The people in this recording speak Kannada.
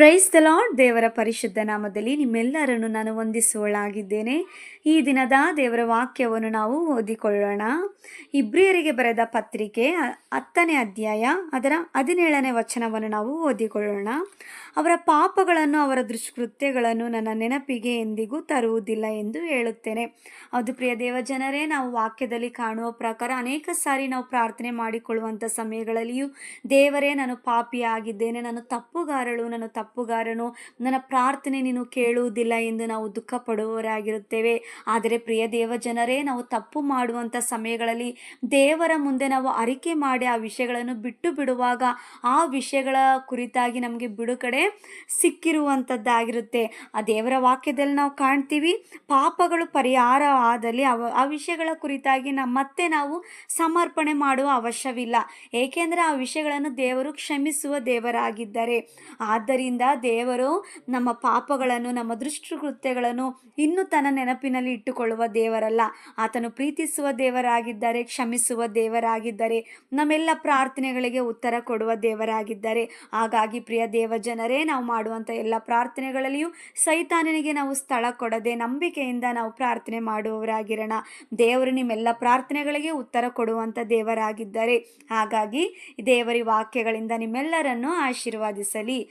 ಪ್ರೈಸ್ ದ ಲಾರ್ಡ್ ದೇವರ ಪರಿಶುದ್ಧ ನಾಮದಲ್ಲಿ ನಿಮ್ಮೆಲ್ಲರನ್ನು ನಾನು ವಂದಿಸುವಳಾಗಿದ್ದೇನೆ. ಈ ದಿನದ ದೇವರ ವಾಕ್ಯವನ್ನು ನಾವು ಓದಿಕೊಳ್ಳೋಣ. ಇಬ್ರಿಯರಿಗೆ ಬರೆದ ಪತ್ರಿಕೆ ಹತ್ತನೇ ಅಧ್ಯಾಯ ಅದರ ಹದಿನೇಳನೇ ವಚನವನ್ನು ನಾವು ಓದಿಕೊಳ್ಳೋಣ. ಅವರ ಪಾಪಗಳನ್ನು ಅವರ ದುಷ್ಕೃತ್ಯಗಳನ್ನು ನನ್ನ ನೆನಪಿಗೆ ಎಂದಿಗೂ ತರುವುದಿಲ್ಲ ಎಂದು ಹೇಳುತ್ತೇನೆ. ಅದು ಪ್ರಿಯ ದೇವಜನರೇ ನಾವು ವಾಕ್ಯದಲ್ಲಿ ಕಾಣುವ ಪ್ರಕಾರ ಅನೇಕ ಸಾರಿ ನಾವು ಪ್ರಾರ್ಥನೆ ಮಾಡಿಕೊಳ್ಳುವಂಥ ಸಮಯಗಳಲ್ಲಿಯೂ ದೇವರೇ, ನಾನು ಪಾಪಿಯಾಗಿದ್ದೇನೆ, ನಾನು ತಪ್ಪುಗಾರಳು, ನಾನು ತಪ್ಪುಗಾರನು, ನನ್ನ ಪ್ರಾರ್ಥನೆ ನೀನು ಕೇಳುವುದಿಲ್ಲ ಎಂದು ನಾವು ದುಃಖ ಪಡುವವರಾಗಿರುತ್ತೇವೆ ಆದರೆ ಪ್ರಿಯ ದೇವಜನರೇ, ನಾವು ತಪ್ಪು ಮಾಡುವಂಥ ಸಮಯಗಳಲ್ಲಿ ದೇವರ ಮುಂದೆ ನಾವು ಅರಿಕೆ ಮಾಡಿ ಆ ವಿಷಯಗಳನ್ನು ಬಿಟ್ಟು ಬಿಡುವಾಗ ಆ ವಿಷಯಗಳ ಕುರಿತಾಗಿ ನಮಗೆ ಬಿಡುಗಡೆ ಸಿಕ್ಕಿರುವಂಥದ್ದಾಗಿರುತ್ತೆ. ಆ ದೇವರ ವಾಕ್ಯದಲ್ಲಿ ನಾವು ಕಾಣ್ತೀವಿ, ಪಾಪಗಳು ಪರಿಹಾರ ಆದಲ್ಲಿ ಅವ, ಆ ವಿಷಯಗಳ ಕುರಿತಾಗಿ ನಮ್ಮ ಮತ್ತೆ ನಾವು ಸಮರ್ಪಣೆ ಮಾಡುವ ಅವಶ್ಯವಿಲ್ಲ. ಏಕೆಂದರೆ ಆ ವಿಷಯಗಳನ್ನು ದೇವರು ಕ್ಷಮಿಸುವ ದೇವರಾಗಿದ್ದಾರೆ. ಆದ್ದರಿಂದ ದೇವರು ನಮ್ಮ ಪಾಪಗಳನ್ನು, ನಮ್ಮ ದೃಷ್ಟಿಕೃತ್ಯಗಳನ್ನು ಇನ್ನೂ ತನ್ನ ನೆನಪಿನಲ್ಲಿ ಇಟ್ಟುಕೊಳ್ಳುವ ದೇವರಲ್ಲ. ಆತನು ಪ್ರೀತಿಸುವ ದೇವರಾಗಿದ್ದಾರೆ, ಕ್ಷಮಿಸುವ ದೇವರಾಗಿದ್ದಾರೆ, ನಮ್ಮೆಲ್ಲ ಪ್ರಾರ್ಥನೆಗಳಿಗೆ ಉತ್ತರ ಕೊಡುವ ದೇವರಾಗಿದ್ದಾರೆ. ಹಾಗಾಗಿ ಪ್ರಿಯ ದೇವ ಜನರೇ ನಾವು ಮಾಡುವಂಥ ಎಲ್ಲ ಪ್ರಾರ್ಥನೆಗಳಲ್ಲಿಯೂ ಸೈತಾನನಿಗೆ ನಾವು ಸ್ಥಳ ಕೊಡದೆ ನಂಬಿಕೆಯಿಂದ ನಾವು ಪ್ರಾರ್ಥನೆ ಮಾಡುವವರಾಗಿರೋಣ. ದೇವರು ನಿಮ್ಮೆಲ್ಲ ಪ್ರಾರ್ಥನೆಗಳಿಗೆ ಉತ್ತರ ಕೊಡುವಂಥ ದೇವರಾಗಿದ್ದಾರೆ. ಹಾಗಾಗಿ ದೇವರಿ ವಾಕ್ಯಗಳಿಂದ ನಿಮ್ಮೆಲ್ಲರನ್ನು ಆಶೀರ್ವಾದಿಸಲಿ.